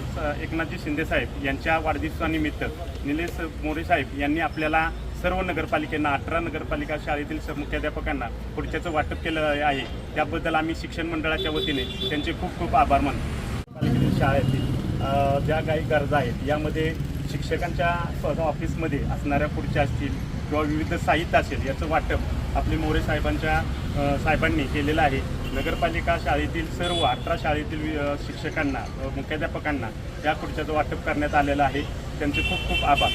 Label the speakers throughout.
Speaker 1: शिंदे साहेब यांच्या वाढदिवसानिमित्त निलेश मोरे साहेब यांनी आपल्याला सर्व नगरपालिकांना अठरा नगरपालिका शाळेतील स- मुख्याध्यापकांना पुढच्याचं वाटप केलं आहे. त्याबद्दल आम्ही शिक्षण मंडळाच्या वतीने त्यांचे खूप खूप आभार मानतो. पालिकेतील शाळेतील ज्या काही गरजा आहेत यामध्ये शिक्षकांच्या ऑफिसमध्ये असणाऱ्या पुढच्या असतील किंवा विविध साहित्य असेल याचं वाटप आपले मोरे साहेबांच्या साहेबांनी केलेलं आहे. नगरपालिका शाळेतील सर्व अठरा शाळेतील वि- शिक्षकांना मुख्याध्यापकांना या खुर्च्याचं वाटप करण्यात आलेलं आहे. त्यांचे खूप खूप आभार.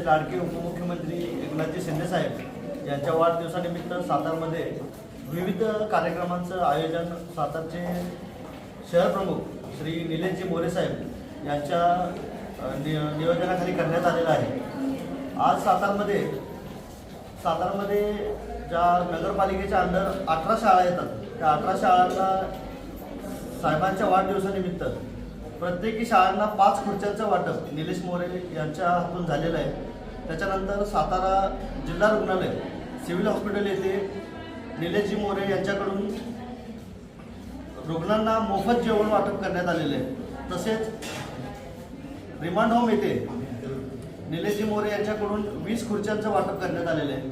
Speaker 2: राज्याचे लाडके उपमुख्यमंत्री एकनाथजी शिंदेसाहेब यांच्या वाढदिवसानिमित्त सातारमध्ये विविध कार्यक्रमांचं आयोजन सातारचे शहर प्रमुख श्री निलेशजी मोरे साहेब यांच्या नि नियोजनाखाली करण्यात आलेलं आहे. आज सातारमध्ये सातारमध्ये ज्या नगरपालिकेच्या अंडर अठरा शाळा येतात त्या अठरा शाळांना साहेबांच्या वाढदिवसानिमित्त प्रत्येकी शाळांना पाच खुर्च्यांचं वाटप निलेश मोरे यांच्या हातून झालेलं आहे. त्याच्यानंतर सातारा जिल्हा रुग्णालय सिव्हिल हॉस्पिटल येथे निलेशजी मोरे यांच्याकडून रुग्णांना मोफत जेवण वाटप करण्यात आलेले आहे. तसेच रिमांड होम येथे निलेशजी मोरे यांच्याकडून वीस खुर्च्यांचं वाटप करण्यात आलेलं आहे.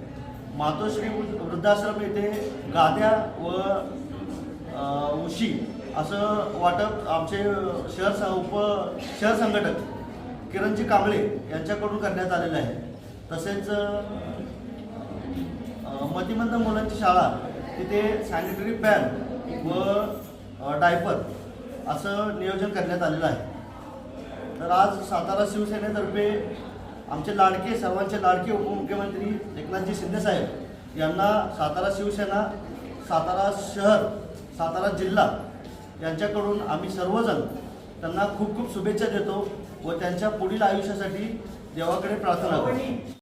Speaker 2: मातोश्री वृद्धाश्रम येथे गाद्या व उशी असं वाटप आमचे शहर उप शहर संघटक किरणजी कांबळे यांच्याकडून करण्यात आलेलं आहे. तसेच मतिमंद मुलांची शाळा तिथे सॅनिटरी पॅन व डायपर असं नियोजन करण्यात आलेलं आहे. तर आज सातारा शिवसेनेतर्फे आमचे लाडके सर्वांचे लाडके उपमुख्यमंत्री एकनाथजी शिंदेसाहेब यांना सातारा शिवसेना सातारा शहर सातारा जिल्हा यांच्याकडून आम्ही सर्वजण त्यांना खूप खूप शुभेच्छा देतो व त्यांच्या पुढील आयुष्यासाठी देवाकडे प्रार्थना करतो.